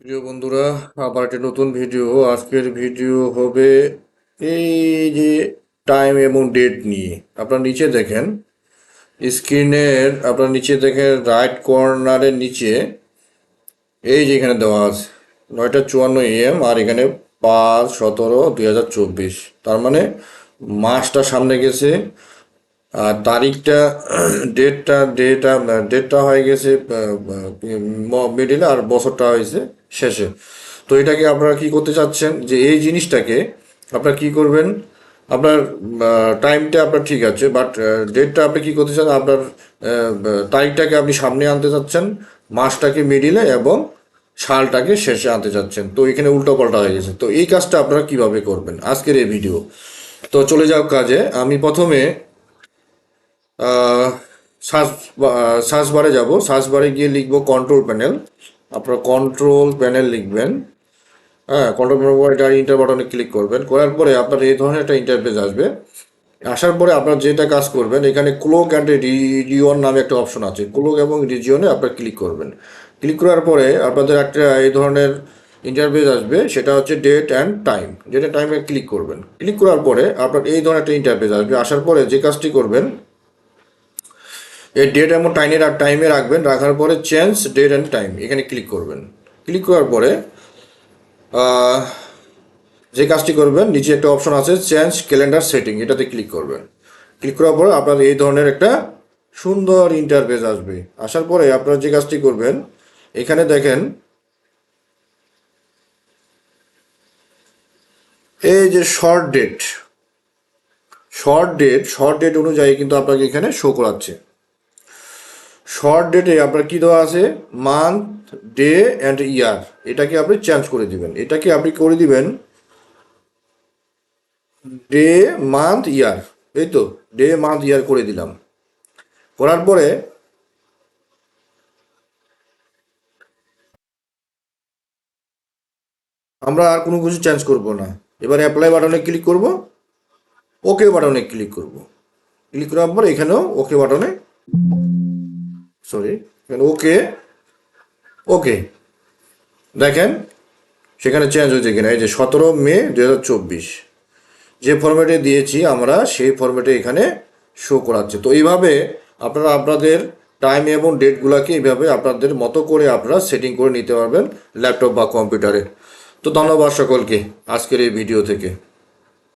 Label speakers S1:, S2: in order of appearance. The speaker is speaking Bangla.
S1: প্রিয় বন্ধুরা, আবার একটি নতুন ভিডিও আজকের ভিডিও হবে এই যে টাইম এবং ডেট নিয়ে। আপনার নিচে দেখেন, স্ক্রিনের, আপনার নিচে দেখেন রাইট কর্নারের নিচে, এই যে এখানে দেওয়া আছে, নয়টা চুয়ান্ন এম আর এখানে পাঁচ সতেরো দুই তার মানে মাসটা সামনে গেছে আর তারিখটা ডেটটা ডেটটা ডেটটা হয়ে গেছে মিডিলে আর বছরটা হয়েছে শেষে। তো এটাকে আপনারা কি করতে চাচ্ছেন? যে এই জিনিসটাকে আপনারা কি করবেন? আপনার টাইমটা আপনার ঠিক আছে বাট ডেটটা আপনি কি করতে চান? আপনার তারিখটাকে আপনি সামনে আনতে চাচ্ছেন, মাসটাকে মিডিলে এবং সালটাকে শেষে আনতে চাচ্ছেন। তো এখানে উল্টো পাল্টা হয়ে গেছে। তো এই কাজটা আপনারা কীভাবে করবেন? আজকের এই ভিডিও তো চলে যাও কাজে, আমি প্রথমে সার্চ বারে যাব। সার্চ বারে গিয়ে লিখব কন্ট্রোল প্যানেল আপনারা কন্ট্রোল প্যানেল লিখবেন। হ্যাঁ কন্ট্রোল প্যানেল এটা ইন্টার বাটনে ক্লিক করবেন। করার পরে আপনার এই ধরনের একটা ইন্টারফেস আসবে। আসার পরে আপনার যেটা কাজ করবেন, এখানে ক্লোক অ্যান্ড রিজিওন নামে একটা অপশন আছে। ক্লোক এবং রিজিওনে আপনার ক্লিক করবেন। ক্লিক করার পরে আপনাদের একটা এই ধরনের ইন্টারফেস আসবে। সেটা হচ্ছে ডেট অ্যান্ড টাইম যেটা টাইমে ক্লিক করবেন। ক্লিক করার পরে আপনার এই ধরনের একটা ইন্টারফেস আসবে। আসার পরে যে কাজটি করবেন এই ডেট টাইমের আর টাইমে রাখবেন, রাখার পরে চেঞ্জ ডেট অ্যান্ড টাইম এখানে ক্লিক করবেন। ক্লিক করার পরে যে কাজটি করবেন, নিচে একটা অপশন আছে চেঞ্জ ক্যালেন্ডার সেটিং এটাতে ক্লিক করবেন। ক্লিক করার পরে আপনার এই ধরনের একটা সুন্দর ইন্টারফেস আসবে। আসার পরে আপনারা যে কাজটি করবেন, এখানে দেখেন, এই যে short date short date short date অনুযায়ী কিন্তু আপনাকে এখানে শো করাচ্ছে। শর্ট ডেটে আপনার কী দেওয়া আছে? মান্থ ডে অ্যান্ড ইয়ার এটাকে আপনি চেঞ্জ করে দিবেন। এটাকে আপনি করে দিবেন ডে মান্থ ইয়ার এই তো ডে মান্থ ইয়ার করে দিলাম। করার পরে আমরা আর কোনো কিছু চেঞ্জ করব না। এবার অ্যাপ্লাই বাটনে ক্লিক করব। ওকে বাটনে ক্লিক করব। ক্লিক করার পর এখানেও ওকে বাটনে সরি ওকে ওকে দেখেন, সেখানে চেঞ্জ হয়েছে কিনা? এই যে সতেরো মে দু হাজার চব্বিশ। যে ফরম্যাটে দিয়েছি আমরা, সেই ফরম্যাটে এখানে শো করাচ্ছে। তো এইভাবে আপনারা আপনাদের টাইম এবং ডেটগুলোকে এইভাবে আপনাদের মতো করে আপনারা সেটিং করে নিতে পারবেন ল্যাপটপ বা কম্পিউটারে তো ধন্যবাদ সকলকে আজকের এই ভিডিও থেকে।